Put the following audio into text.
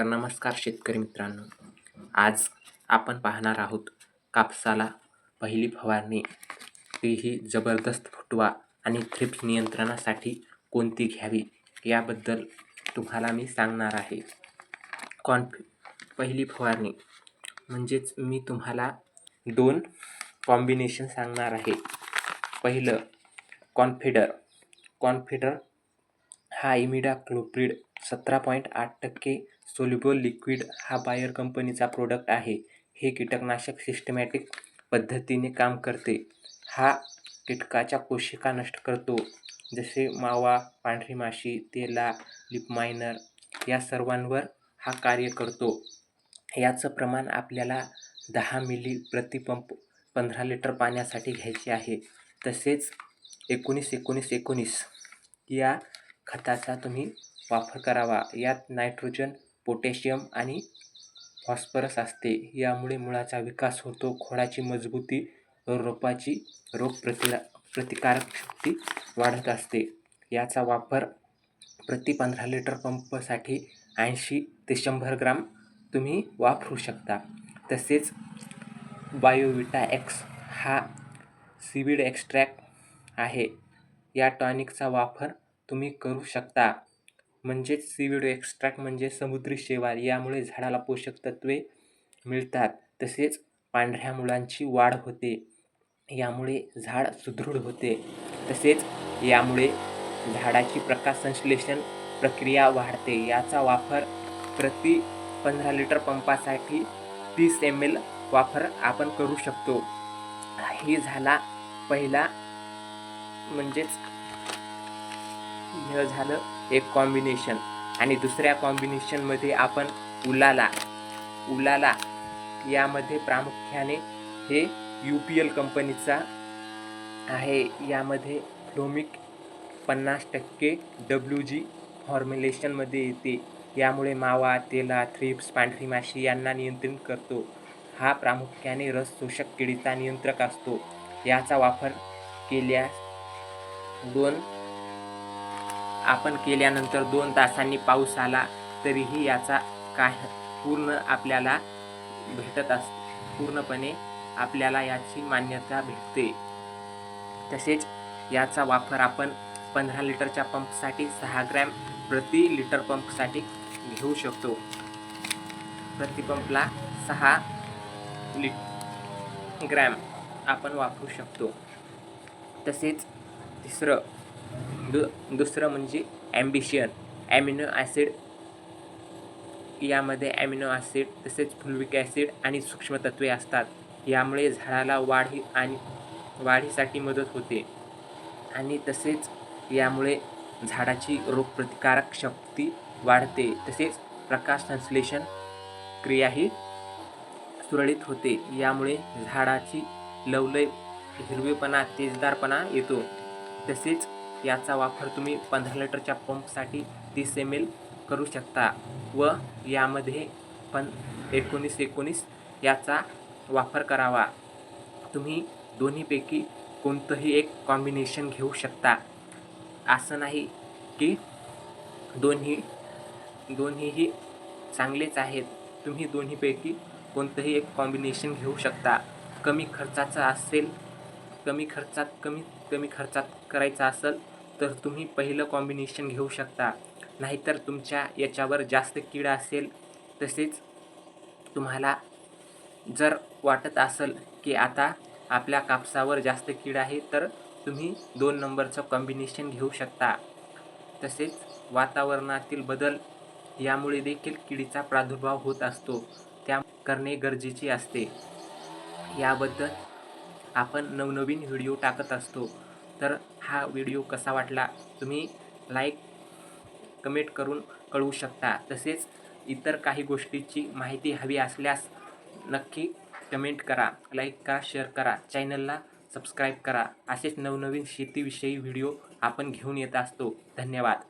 तर नमस्कार शेतकरी मित्रांनो. आज आपण पाहणार आहोत कापसाला पहिली फवारणी. तीही जबरदस्त फुटवा आणि थ्रिप्स नियंत्रणासाठी कोणती घ्यावी याबद्दल तुम्हाला मी सांगणार आहे. कॉन्फि पहिली फवारणी. म्हणजेच मी तुम्हाला दोन कॉम्बिनेशन सांगणार आहे. पहिलं कॉन्फिडर. कॉन्फिडर हा इमिडा क्लोप्रिड सतरा पॉईंट आठ टक्के सोल्युबल लिक्विड हा बायर कंपनीचा प्रोडक्ट आहे. हे कीटकनाशक सिस्टमॅटिक पद्धतीने काम करते. हा कीटकाच्या कोशिका नष्ट करतो. जसे मावा पांढरी माशी तेला लिपमायनर या सर्वांवर हा कार्य करतो. याचं प्रमाण आपल्याला दहा मिली प्रतिपंप पंधरा लिटर पाण्यासाठी घ्यायचे आहे. तसेच एकोणीस एकोणीस एकोणीस या खताचा तुम्ही वापर करावा. यात नायट्रोजन पोटॅशियम आणि फॉस्फरस असते. यामुळे मुळाचा विकास होतो. खोडाची मजबूती रोपाची रोपाची रोगप्रतिरा प्रतिकारक शक्ती वाढत असते. याचा वापर प्रति पंधरा लिटर पंपसाठी ऐंशी ते शंभर ग्राम तुम्ही वापरू शकता. तसेच बायोविटा एक्स हा सीविड एक्स्ट्रॅक्ट आहे. या टॉनिकचा वापर तुम्ही करू शकता. म्हणजेच सीविड एक्स्ट्रॅक्ट म्हणजे समुद्री शेवाळ. यामुळे झाडाला पोषक तत्वे मिळतात. तसेच पांढऱ्या मुळांची वाढ होते. यामुळे झाड सुदृढ होते. तसेच यामुळे झाडाची प्रकाश संश्लेषण प्रक्रिया वाढते. याचा वापर प्रति पंधरा लिटर पंपासाठी तीस एम एल वापर आपण करू शकतो. हे झाला पहिला म्हणजेच हे झालं एक कॉम्बिनेशन आणि दुसऱ्या कॉम्बिनेशनमध्ये आपण उलाला उलाला यामध्ये प्रामुख्याने हे यू पी एल कंपनीचा आहे. यामध्ये फ्लोमिक पन्नास टक्के डब्ल्यू जी फॉर्म्युलेशनमध्ये येते. यामुळे मावा तेला थ्रिप्स पांढरी माशी यांना नियंत्रित करतो. हा प्रामुख्याने रस शोषक किडीचा नियंत्रक असतो. याचा वापर केल्यास दोन आपण केल्यानंतर दोन तासांनी पाऊस आला तरीही याचा काय पूर्ण आपल्याला भेटत अस पूर्णपणे आपल्याला याची मान्यता भेटते. तसेच याचा वापर आपण पंधरा लिटरच्या पंपसाठी सहा ग्रॅम प्रति लिटर पंपसाठी घेऊ शकतो. प्रतिपंपला सहा लि ग्रॅम आपण वापरू शकतो. तसेच तिसरं दु दुसरं म्हणजे ॲम्बिशियन ॲमिनो ॲसिड यामध्ये ॲमिनो ॲसिड तसेच फुलविक ॲसिड आणि सूक्ष्मतत्वे असतात. यामुळे झाडाला वाढी आणि वाढीसाठी मदत होते. आणि तसेच यामुळे झाडाची रोगप्रतिकारक शक्ती वाढते. तसेच प्रकाश संश्लेषण क्रियाही सुरळीत होते. यामुळे झाडाची लवलय हिरवेपणा तेजदारपणा येतो. तसेच याचा वापर तुम्ही पंधरा लिटरच्या पंपसाठी तीस एम एल करू शकता व यामध्ये पण एकोणीस एकोणीस याचा वापर करावा. तुम्ही दोन्हीपैकी कोणतंही एक कॉम्बिनेशन घेऊ शकता. असं नाही की दोन्ही दोन्हीही चांगलेच आहेत. तुम्ही दोन्हीपैकी कोणतंही एक कॉम्बिनेशन घेऊ शकता. कमी खर्चाचं असेल कमी खर्चात कमी कमी खर्चात करायचा असेल तर तुम्ही पहिलं कॉम्बिनेशन घेऊ शकता. नाहीतर तुमच्या याच्यावर जास्त कीड असेल तसेच तुम्हाला जर वाटत असेल की आता आपल्या कापसावर जास्त कीड आहे तर तुम्ही दोन नंबरचं कॉम्बिनेशन घेऊ शकता. तसेच वातावरणातील बदल यामुळे देखील किडीचा प्रादुर्भाव होत असतो. त्या करणे गरजेचे असते. याबद्दल आपण नवनवीन व्हिडिओ टाकत असतो तर हा व्हिडिओ कसा वाटला तुम्ही लाईक कमेंट करून कळवू शकता. तसेच इतर काही गोष्टीची माहिती हवी असल्यास नक्की कमेंट करा लाईक करा शेअर करा चॅनलला सबस्क्राईब करा. असेच नवनवीन शेतीविषयी व्हिडिओ आपण घेऊन येत असतो. धन्यवाद.